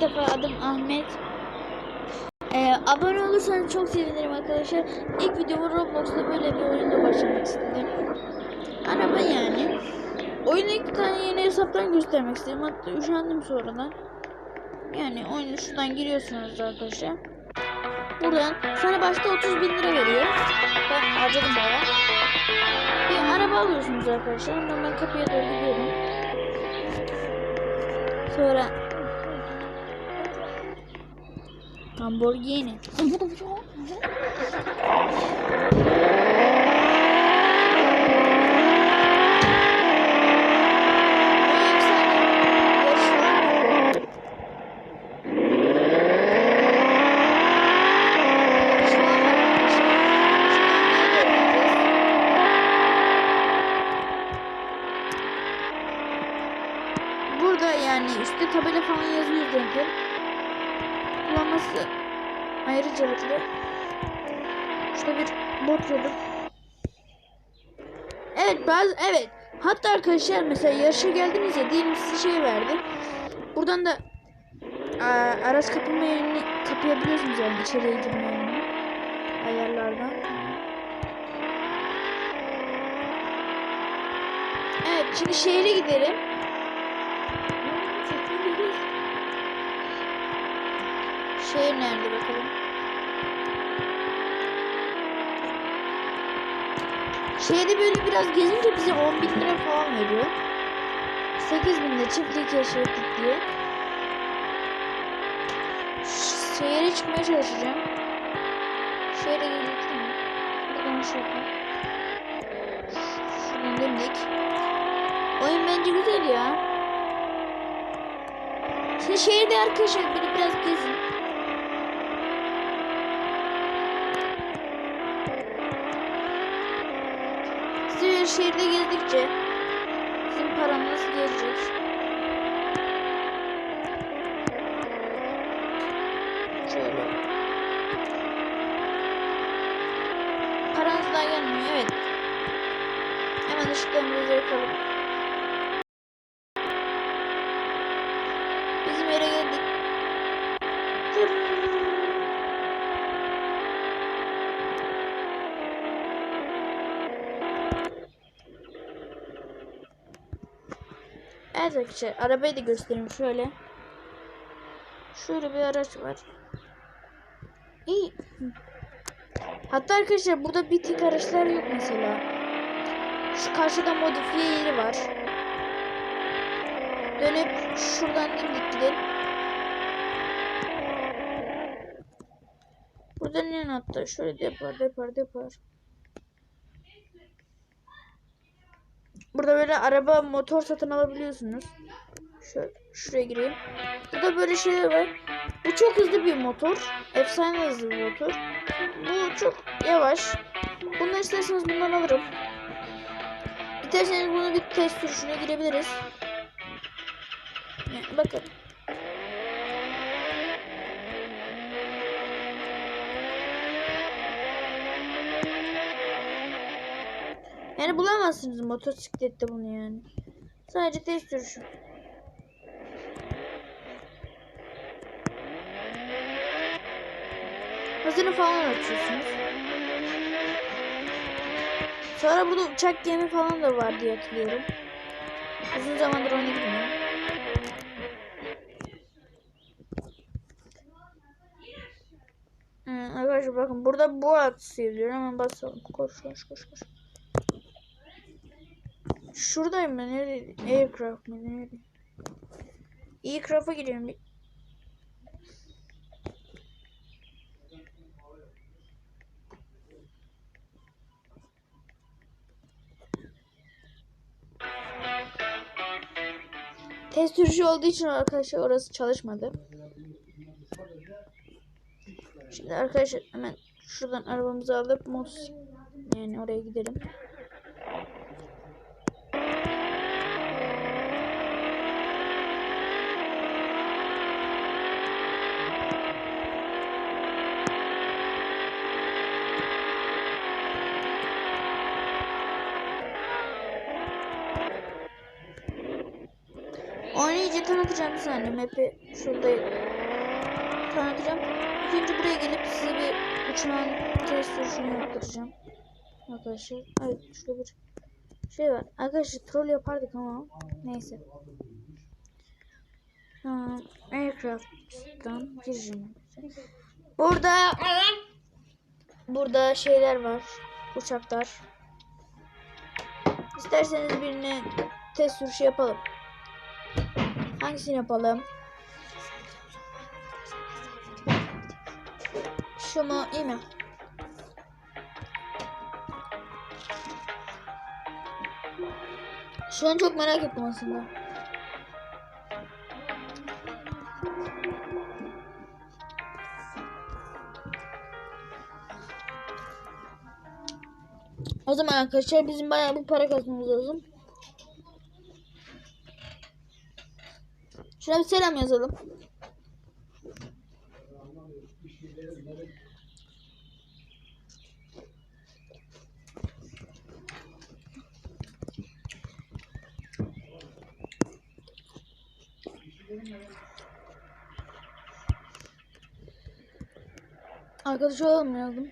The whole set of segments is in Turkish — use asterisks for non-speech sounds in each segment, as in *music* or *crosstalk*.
Defa adım Ahmet. Ee, abone olursanız çok sevinirim arkadaşlar. İlk videomu Roblox'ta böyle bir oyunda başlamak istedim. Araba yani. Oyunu iki tane yeni hesaptan göstermek istedim. Hatta üşendim sonradan. Yani oyunu şuradan giriyorsunuz arkadaşlar. Buradan sana başta 30 bin lira veriyor. Ben harcadım bayağı. Bir araba alıyorsunuz arkadaşlar. Ondan ben kapıya doğru gidiyorum. Sonra Lamborghini. *laughs* Şurada bir bot yolu. Evet bazı evet. Hatta arkadaşlar mesela yarışa geldiniz ya diyelim size şey verdi. Buradan da aa, araç kapama yerini kapayabiliyorsunuz yani içeriye girme yerini. Ayarlardan. Evet şimdi şehre gidelim. Şehir nerede bakalım. Şehri böyle biraz gezince bize 10 bin lira falan veriyor. 8 bin de çiftlik keşfettik diye. Şehre çıkmaya çalışacağım. Şehre geldik mi? Buradan şuradan. Şuradan. Oyun bence güzel ya. Şimdi şehirde arkadaşlar beni biraz gezin. Size şehirde gezdikçe sizin paranız gelecek. Şöyle. Paranız daha gelmiyor evet. Hemen ışıklarımızı yakalım. Bizim yere geldik. Tırrrr. Evet arkadaşlar arabayı da göstereyim şöyle. Şöyle bir araç var. İyi. Hatta arkadaşlar burada bir tek araçlar yok mesela. Şu karşıda modifiye yeri var. Dönüp şuradan dimdik gidelim. Burada ne hatta şöyle depar depar depar. Burada böyle araba motor satın alabiliyorsunuz. Şöyle şuraya gireyim. Burada böyle şeyler var. Bu çok hızlı bir motor. Efsane hızlı bir motor. Bu çok yavaş. Bunu isterseniz bundan alırım. İsterseniz bunu bir test sürüşüne girebiliriz. Bakın. Yani bulamazsınız motosiklette bunu yani. Sadece test sürüşü. Hazırı falan açıyorsunuz. Sonra burada uçak gemi falan da var diye hatırlıyorum. Uzun zamandır oyuna gitmiyorum. Hmm, arkadaşlar bakın burada bu at yazıyor. Hemen basalım. Koş koş koş koş. Şuradayım ben. Nerede? Aircraft mı? Nerede? Aircraft'a gidiyorum. Test sürüşü olduğu için arkadaşlar orası çalışmadı. Şimdi arkadaşlar hemen şuradan arabamızı alıp motos yani oraya gidelim. İyice tanıtacağım bir saniye. Map'i şurada anlatacağım. İlk önce buraya gelip size bir uçağın test sürüşünü yaptıracağım. Arkadaşlar. Evet şurada bir şey var. Arkadaşlar troll yapardık ama neyse. Tamam. Aircraft'tan gireceğim. Burada burada şeyler var. Uçaklar. İsterseniz birini test sürüşü yapalım. Hangisini yapalım? Şu mu iyi mi? Şu an çok merak ettim aslında. O zaman arkadaşlar bizim bayağı bir para kazanmamız lazım. Şuna bir selam yazalım. Arkadaş olalım yazdım.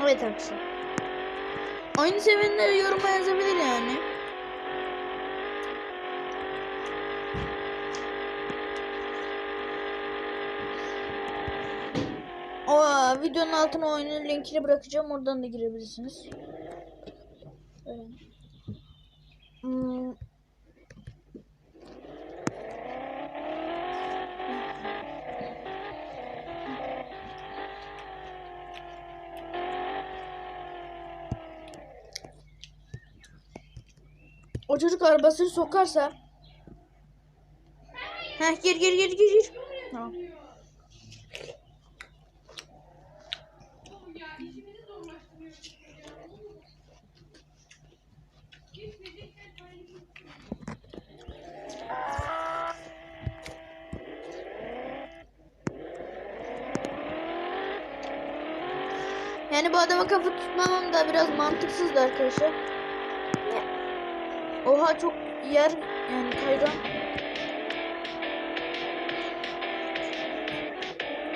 Evet arkadaşlar. Oyunu sevenler yoruma yazabilir yani. O videonun altına oyunun linkini bırakacağım. Oradan da girebilirsiniz. Öyle. Hmm. O çocuk arabasını sokarsa Heh gir gir gir gir gir. Tamam. Yani bu adama kafa tutmamam da biraz mantıksızdı arkadaşlar. Oha çok yer yani kaygan.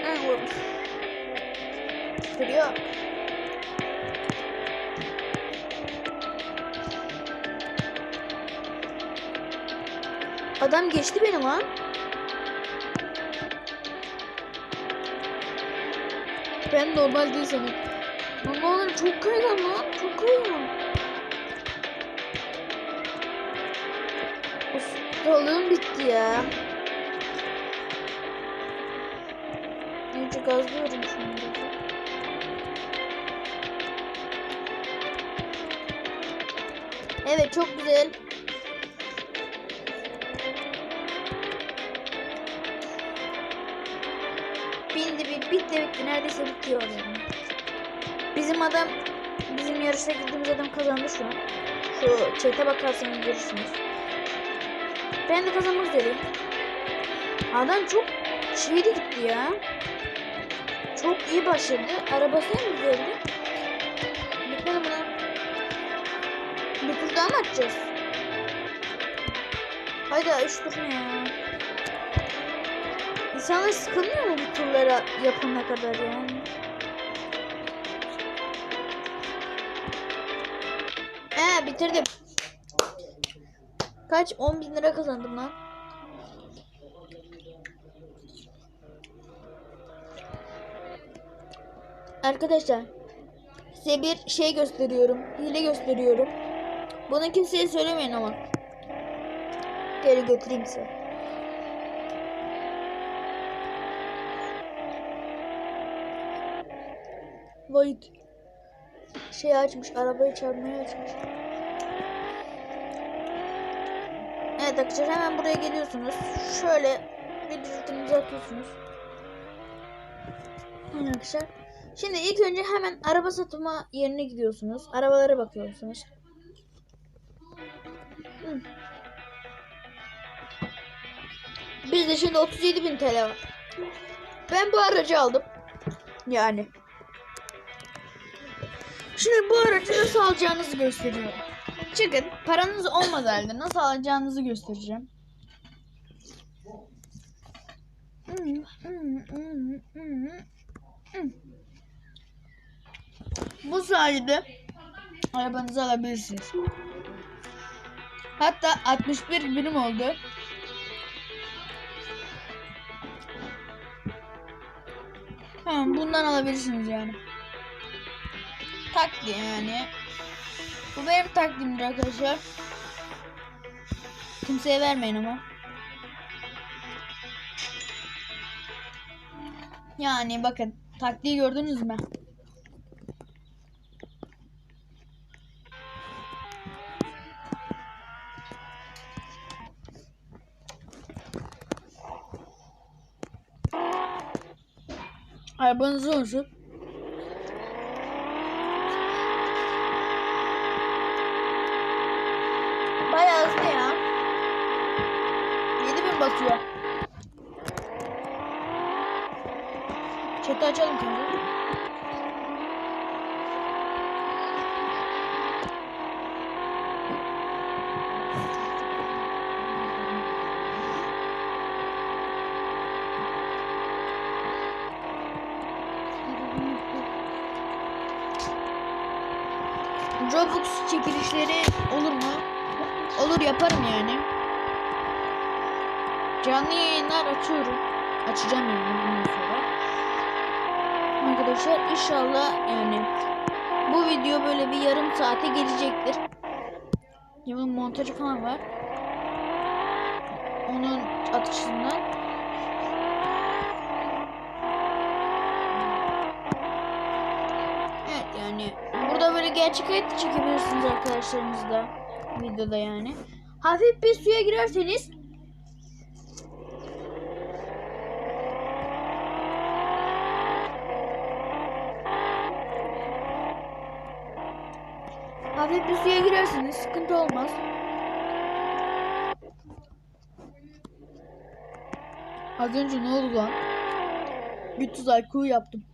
Ha, vurmuş. Duruyor. Adam geçti beni lan. Ben normal değil sanırım. Normal çok kaygan lan. Çok kaygan. Balığım bitti ya. İyice gazlıyorum anda. Evet çok güzel. Bindi bir bitti bitti neredeyse bitiyor yani. Bizim adam bizim yarışa girdiğimiz adam kazandı şu an. Şu çete bakarsanız görürsünüz. Ben de kazanmak üzereyim. Adam çok şeydi gitti ya. Çok iyi başladı. Arabası en güzeldi. Mi lan? Bir tur daha mı atacağız? Hayda üç tur ne ya? İnsanlar sıkılmıyor mu bu turlara yapana kadar yani? Ee bitirdim. Kaç? 10 bin lira kazandım lan. Arkadaşlar size bir şey gösteriyorum. Hile gösteriyorum. Bunu kimseye söylemeyin ama. Geri götüreyim size. Void şey açmış, arabayı çarpmaya açmış. Evet arkadaşlar hemen buraya geliyorsunuz. Şöyle bir düzgünümüzü atıyorsunuz. Arkadaşlar. Şimdi ilk önce hemen araba satma yerine gidiyorsunuz. Arabalara bakıyorsunuz. Hı. Bizde şimdi 37.000 TL var. Ben bu aracı aldım. Yani. Şimdi bu aracı nasıl alacağınızı gösteriyorum. Çıkın. Paranız olmadı halde nasıl alacağınızı göstereceğim. Bu sayede arabanızı alabilirsiniz. Hatta 61 birim oldu. Tamam bundan alabilirsiniz yani. Takdi yani. Bu benim takdimdir arkadaşlar. Kimseye vermeyin ama. Yani bakın taktiği gördünüz mü? Arabanız olsun. Robux çekilişleri olur mu? Olur yaparım yani. Canlı yayınlar açıyorum. Açacağım yani bundan sonra. Arkadaşlar inşallah yani bu video böyle bir yarım saate gelecektir. Bunun montajı falan var. Onun atışından. Evet yani burada böyle gerçek hayat çekebilirsiniz arkadaşlarınızla videoda yani. Hafif bir suya girerseniz Hafif bir suya girerseniz sıkıntı olmaz. Az önce ne oldu lan? Bir tuzak kuğu yaptım.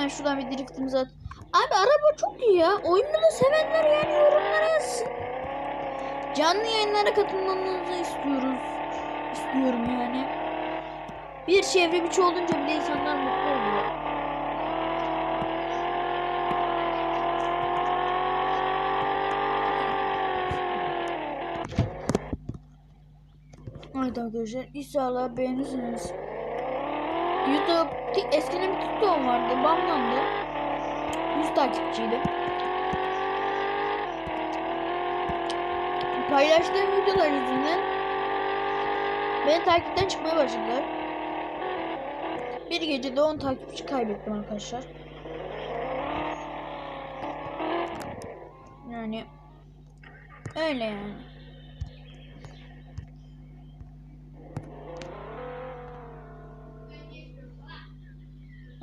Hemen şuradan bir driftimizi at. Abi araba çok iyi ya. Oyunu da sevenler yani yorumlara yazsın. Canlı yayınlara katılmanızı istiyoruz. İstiyorum yani. Bir çevre biçi olunca bile insanlar mutlu oluyor. Evet arkadaşlar inşallah beğenirsiniz. YouTube Eskiden bir TikTok'um vardı. Bamlandı. 100 takipçiydi. Paylaştığım videolar yüzünden beni takipten çıkmaya başladılar. Bir gecede 10 takipçi kaybettim arkadaşlar. Yani öyle yani.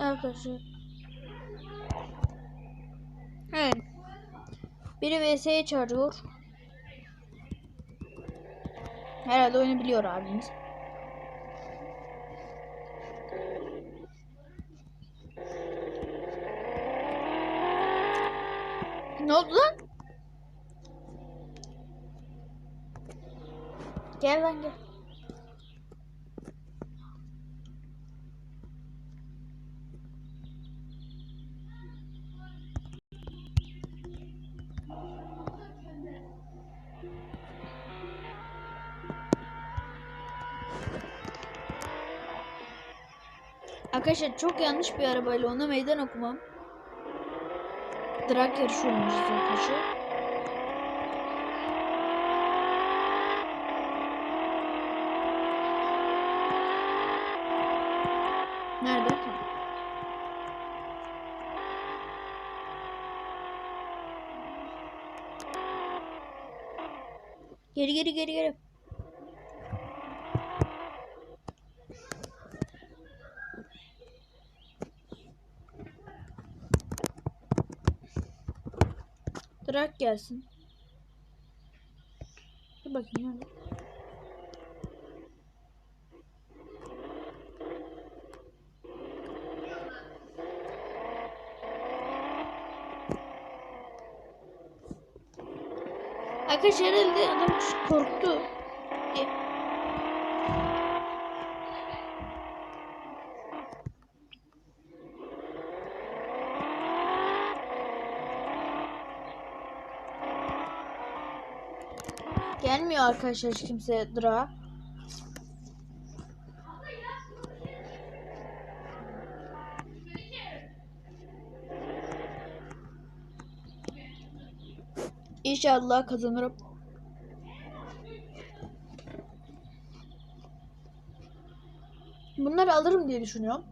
Arkadaşlar. Evet. Biri VS'ye çağırıyor. Herhalde oyunu biliyor abimiz. Ne oldu lan? Gel lan gel. Arkadaşlar çok yanlış bir arabayla ona meydan okumam. Drag yarışı oynayacağız arkadaşlar. Nerede? Geri geri geri geri. Trak gelsin. Dur bakayım nerede? Arkadaşlar herhalde adam korktu. Gelmiyor arkadaşlar hiç kimse dura. İnşallah kazanırım. Bunları alırım diye düşünüyorum.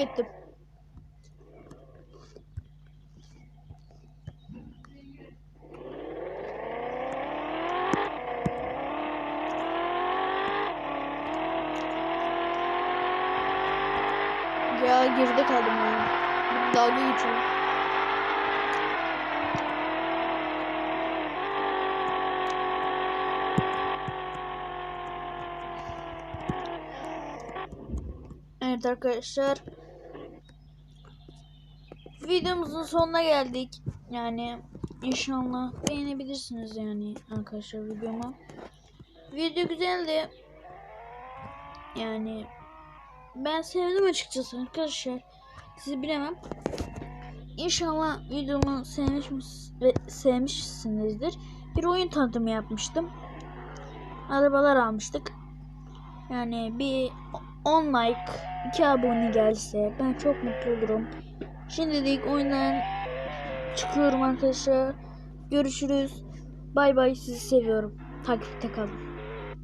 Kaybettim. Ya geride kaldım ya. Dalga geçiyor. Evet arkadaşlar. Videomuzun sonuna geldik. Yani inşallah beğenebilirsiniz yani arkadaşlar videomu. Video güzeldi. Yani ben sevdim açıkçası arkadaşlar. Sizi bilemem. İnşallah videomu sevmiş ve sevmişsinizdir. Bir oyun tanıtımı yapmıştım. Arabalar almıştık. Yani bir 10 like, 2 abone gelse ben çok mutlu olurum. Şimdilik oyundan çıkıyorum arkadaşlar. Görüşürüz. Bay bay sizi seviyorum. Takipte kalın.